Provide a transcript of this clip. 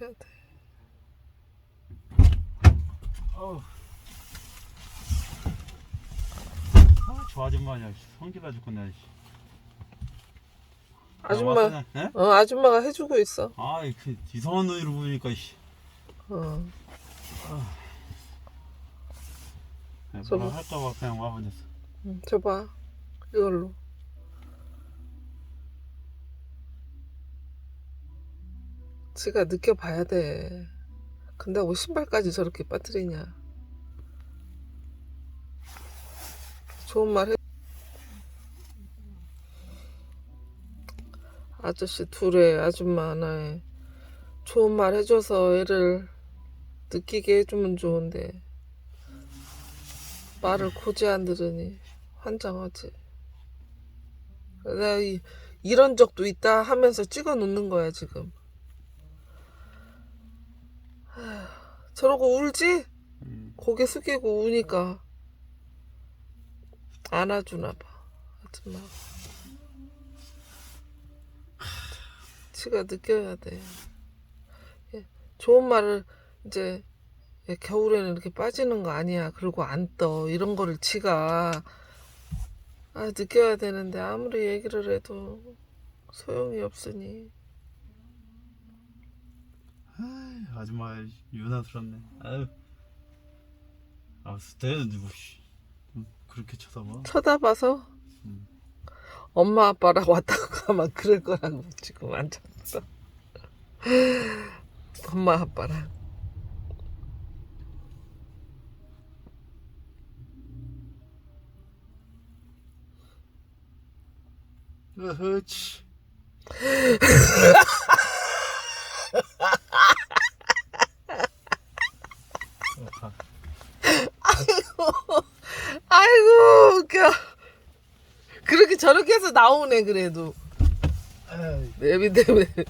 해야 돼. 어우. 아, 저 아줌마냐, 씨. 성질나 죽겠네, 씨. 아줌마, 왔으냐? 예? 어, 아줌마가 해주고 있어. 아, 그 이상한 눈으로 보니까, 씨. 어. 네, 저거. 뭐라 할까봐 그냥 와버렸어. 응, 줘봐. 이걸로. 지가 느껴봐야 돼. 근데 신발까지 저렇게 빠뜨리냐. 좋은 말 해. 아저씨 둘에 아줌마 하나에 좋은 말 해줘서 애를 느끼게 해주면 좋은데 말을 고지 안 들으니 환장하지. 내가 이, 이런 적도 있다 하면서 찍어 놓는 거야 지금. 하, 저러고 울지? 음. 고개 숙이고 우니까 안아주나 봐 아줌마. 지가 느껴야 돼. 예, 좋은 말을 이제 예, 겨울에는 이렇게 빠지는 거 아니야. 그리고 안 떠. 이런 거를 지가 아, 느껴야 되는데 아무리 얘기를 해도 소용이 없으니. 아이, 아줌마 유난스럽네. 아유. 아, 스테는 누구 씨. 음, 그렇게 쳐다봐? 쳐다봐서 음. 엄마 아빠랑 왔다가 가면 그럴 거라고 지금 앉았어. 엄마 아빠랑. 어허치. 어, 가. 아이고 웃겨. 그렇게 저렇게 해서 나오네 그래도. 아이, 내비 때문에.